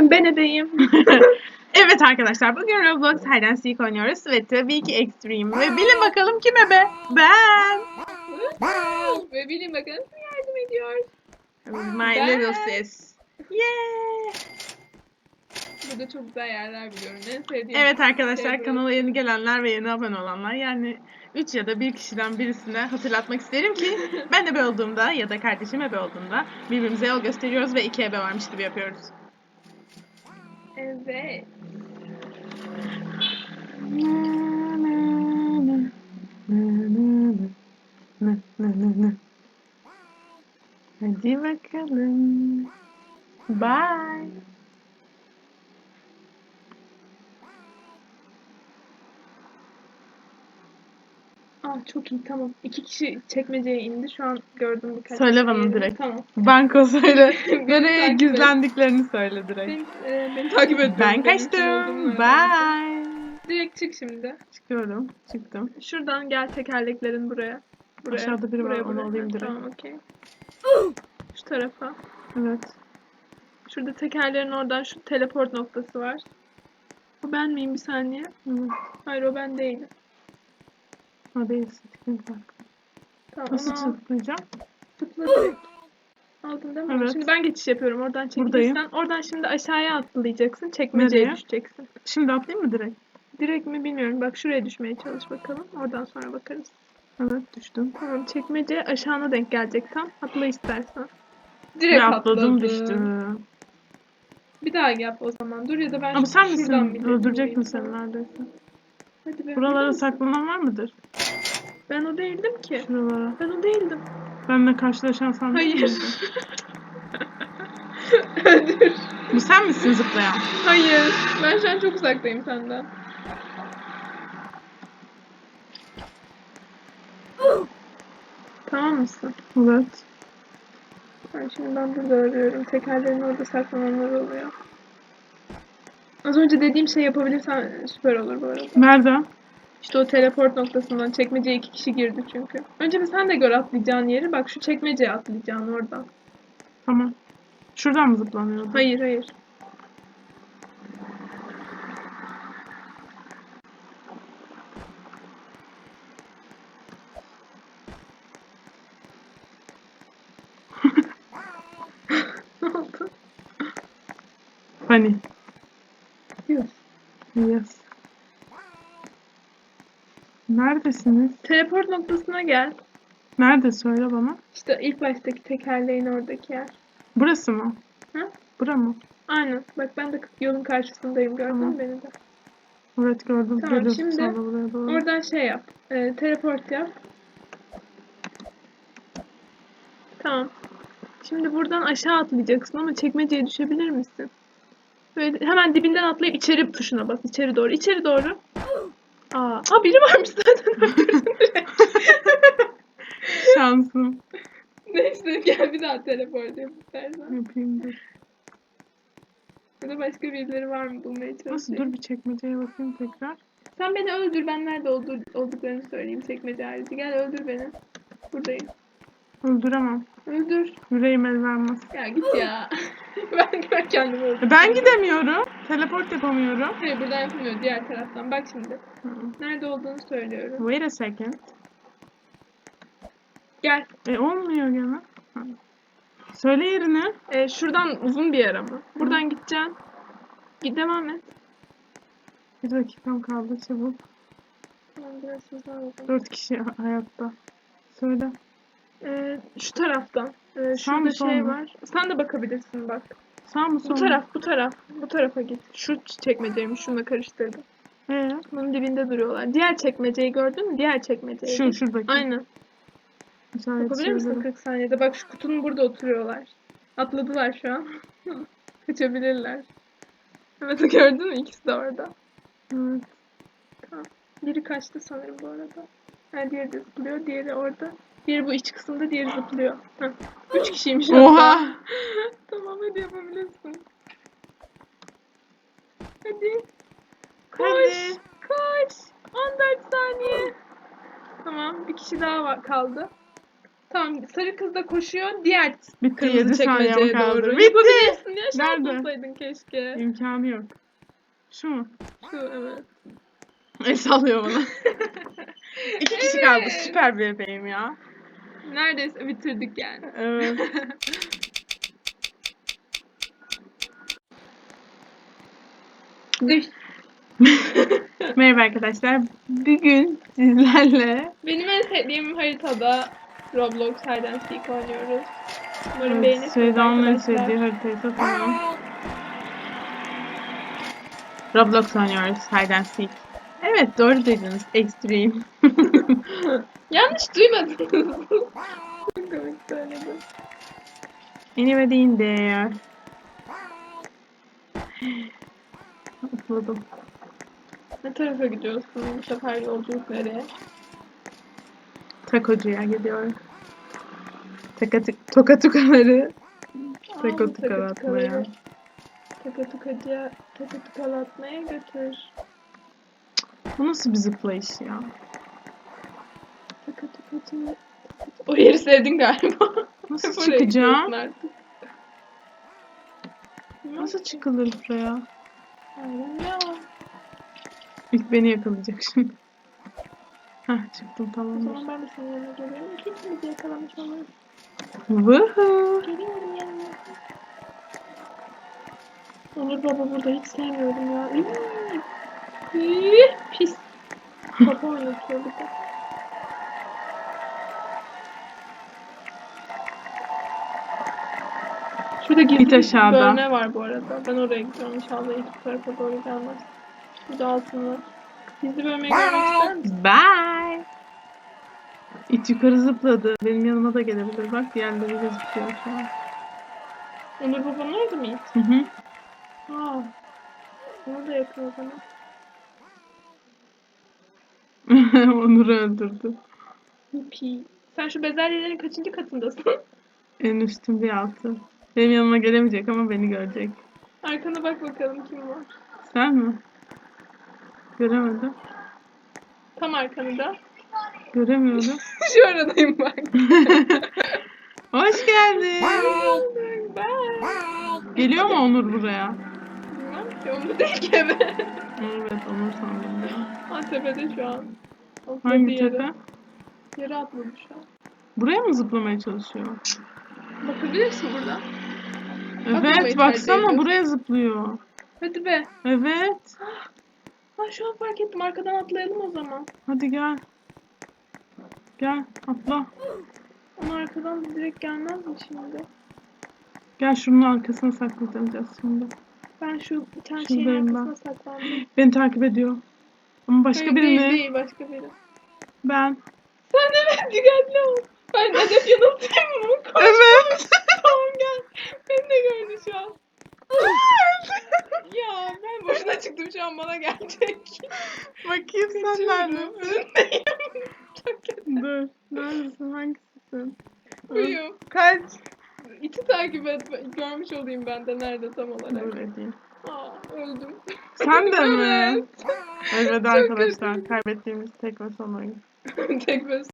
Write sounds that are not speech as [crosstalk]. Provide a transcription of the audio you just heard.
Bakın ben ebeyim. [laughs] Evet arkadaşlar bugün Roblox Hide Seek oynuyoruz ve tabii ki Extreme. Ve bilin bakalım kim ebe? Ben. Ve bilin size yardım ediyor. My Ben. little sis. Yeah. Burada çok güzel yerler biliyorum. En sevdiğim. Evet arkadaşlar şey kanala yeni gelenler ve yeni abone olanlar yani 3 ya da bir kişiden birisine hatırlatmak isterim ki [laughs] ben ebe olduğumda ya da kardeşim ebe olduğunda birbirimize yol gösteriyoruz ve iki ebe varmış gibi yapıyoruz. Evet. Hadi bakalım. Bye. Aa çok iyi tamam. İki kişi çekmeceye indi. Şu an gördüm birkaç Söyle bana yerini. direkt. Tamam. Banko söyle. [laughs] Nereye takip gizlendiklerini söyle direkt. Beni, e, beni takip et. Ben kaçtım. Bye. Direkt çık şimdi. Çıkıyorum. Çıktım. Şuradan gel tekerleklerin buraya. Buraya. Aşağıda biri var, buraya, onu alayım direkt. Tamam okey. Şu tarafa. Evet. Şurada tekerlerin oradan şu teleport noktası var. O ben miyim bir saniye? Hayır o ben değilim. O değilsin. Bak. Tamam Nasıl onu al. tıklayacağım? Tıkla direkt. Aldın değil mi? Evet. Şimdi ben geçiş yapıyorum. Oradan Buradayım. çekilirsen oradan şimdi aşağıya atlayacaksın. Çekmeceye Nereye? düşeceksin. Şimdi atlayayım mı direkt? Direkt mi bilmiyorum. Bak şuraya düşmeye çalış bakalım. Oradan sonra bakarız. Evet düştüm. Tamam çekmece aşağına denk gelecek tam. Atla istersen. Ve atladım düştüm. Bir daha yap o zaman. Dur ya da ben Ama sen şuradan misin? bir sana. seni neredeyse. Hadi be. Buralara saklanan var mıdır? Ben o değildim ki. Şuralara. Ben o değildim. Benimle karşılaşan değil Hayır. Öldür. Bu sen misin zıplayan? Hayır. Ben şu an çok uzaktayım senden. tamam mısın? Evet. Ben şimdi ben burada arıyorum. Tekerlerin orada saklananlar oluyor. Az önce dediğim şey yapabilirsen süper olur bu arada. Nerede? İşte o teleport noktasından çekmeceye iki kişi girdi çünkü. Önce bir sen de gör atlayacağın yeri. Bak şu çekmeceye atlayacaksın oradan. Tamam. Şuradan mı zıplanıyordu? Hayır hayır. [laughs] ne oldu? Hani. Yes. Neredesiniz? Teleport noktasına gel. Nerede söyle bana. İşte ilk baştaki tekerleğin oradaki yer. Burası mı? Hı? Bura mı? Aynen. Bak ben de yolun karşısındayım. Gördün mü Tamam. beni de? Evet gördüm. Tamam, Geliyorsun şimdi sonra buraya doğru. Oradan şey yap. E, teleport yap. Tamam. Şimdi buradan aşağı atlayacaksın ama çekmeceye düşebilir misin? Böyle hemen dibinden atlayıp içeri tuşuna bas. İçeri doğru. İçeri doğru. Aa, aa biri varmış zaten. [laughs] öldürdün direkt. Şansım. Neyse gel bir daha teleport yap istersen. Yapayım dur. Ya da başka birileri var mı bulmaya Nasıl? çalışayım. Dur bir çekmeceye bakayım tekrar. Sen beni öldür. Ben nerede olduğu, olduklarını söyleyeyim çekmece harici. Gel öldür beni. Buradayım. Öldüremem. Öldür. Yüreğim el vermez. Ya git ya. [laughs] ben, ben kendimi öldürdüm. E Ben gidemiyorum. Teleport yapamıyorum. Hayır buradan yapılmıyor diğer taraftan. Bak şimdi. Hı. Nerede olduğunu söylüyorum. Wait a second. Gel. E olmuyor gene. Hı. Söyle yerini. Ee, şuradan uzun bir yer ama. Buradan gideceksin. Git devam et. Bir dakikam kaldı çabuk. Tamam, biraz hızlı Dört kişi hayatta. Söyle. Ee, şu taraftan. Ee, Sağ mı, şurada sol şey mu? var. Sen de bakabilirsin bak. Sağ mı sol Bu mu? taraf, bu taraf. Bu tarafa git. Şu çekmeceymiş. Şununla karıştırdım. Ee, Bunun dibinde duruyorlar. Diğer çekmeceyi gördün mü? Diğer çekmeceyi. şu şuradaki. Aynen. İşaret Yapabilir misin şeyleri. 40 saniyede? Bak şu kutunun burada oturuyorlar. Atladılar şu an. [laughs] Kaçabilirler. Evet gördün mü? İkisi de orada. Evet. Biri kaçtı sanırım bu arada. Ha, diğeri de zıplıyor. Diğeri orada. Diğeri bu iç kısımda, diğeri zıplıyor. Heh. Üç kişiymiş Oha! [laughs] tamam hadi yapabilirsin. Hadi. Koş. Hadi. Koş. 14 saniye. Tamam bir kişi daha var, kaldı. Tamam sarı kız da koşuyor. Diğer Bitti kırmızı 7 saniye çekmeceye kaldı. doğru. Bitti. Yapabilirsin ya. Şans Nerede? olsaydın keşke. İmkanı yok. Şu mu? Şu evet. El sallıyor bana. [laughs] İki kişi kaldı. Süper bir bebeğim ya. Neredeyse bitirdik yani. Evet. [laughs] Düş. Merhaba arkadaşlar. Bugün sizlerle Benim en sevdiğim haritada Roblox Hide and Seek oynuyoruz. Umarım evet, beğenirsiniz Sevda'nın en sevdiği haritayı satıyorum. Roblox oynuyoruz. Hide and Seek. Evet doğru dediniz. Extreme. [laughs] [laughs] Yanlış duymadınız. Çok komik söyledim. Anybody in there? Atladım. Ne tarafa gidiyorsun bu sefer yolculuk nereye? Takocuya gidiyorum. Takatık, tokatukaları takotuka atmaya. Takatukacıya takatukalatmaya götür. Bu nasıl bir zıplayış ya? O yeri sevdin galiba. Nasıl [laughs] oraya çıkacağım? gidiyorsun artık. Nasıl çıkılır buraya? Aynen ya. İlk beni yakalayacak şimdi. Heh çıktım O tamam. zaman ben de senin yanına geliyorum. İkimizi yakalamış oluruz. Woohoo. Geliyorum yanına. Onur baba burada hiç sevmiyorum ya. Pis. Kafa oynatıyor bir de. Şurada gizli Git bir aşağıda. bölme var bu arada. Ben oraya gidiyorum inşallah ilk tarafa doğru gelmez. Burada altın var. Gizli bölmeyi görmek ister misin? Bye. İt yukarı zıpladı. Benim yanıma da gelebilir. Bak diğerleri de zıplıyor şu an. Onur babanın orada mı ilk? Hı hı. Aa. Ona da yakın o zaman. [laughs] Onur'u öldürdü. Yuppie. Sen şu bezelyelerin kaçıncı katındasın? En üstün bir altı. Benim yanıma gelemeyecek ama beni görecek. Arkana bak bakalım kim var. Sen mi? Göremedim. Tam arkanı Göremiyorum. [laughs] Şu aradayım bak. [laughs] Hoş geldin. Bye. Geliyor mu Onur buraya? Bilmem ki onu değil ki eve. Evet Onur sandım ya. Tepede şu an. Atladı Hangi yere. tepe? Yere atladı şu an. Buraya mı zıplamaya çalışıyor? Bakabilirsin buradan. Evet baksana buraya zıplıyor. Hadi be. Evet. Ha şu an fark ettim. Arkadan atlayalım o zaman. Hadi gel. Gel atla. Ama arkadan direkt gelmez mi şimdi? Gel şunun arkasına saklanacağız şimdi. Ben şu bir tane şeyin Şuradayım ben. arkasına saklandım. Beni takip ediyor. Ama başka Hayır, biri değil, mi? değil başka biri. Ben. Sen evet dikkatli ol. Ben hedef yanıltayım mı? Koş. Evet. tamam gel. Beni de gördü şu an. ya ben boşuna çıktım şu an bana gelecek. Bakayım sen neredesin? Önündeyim. Çok kötü. Dur. Neredesin? Hangisisin? Uyum. Kaç. İti takip et. Görmüş olayım ben de nerede tam olarak. Öyle değil. Aa öldüm. Sen de mi? [laughs] Evet. Arkadaşlar. Kaybettiğimiz tek ve son oyun. [laughs] Tek ve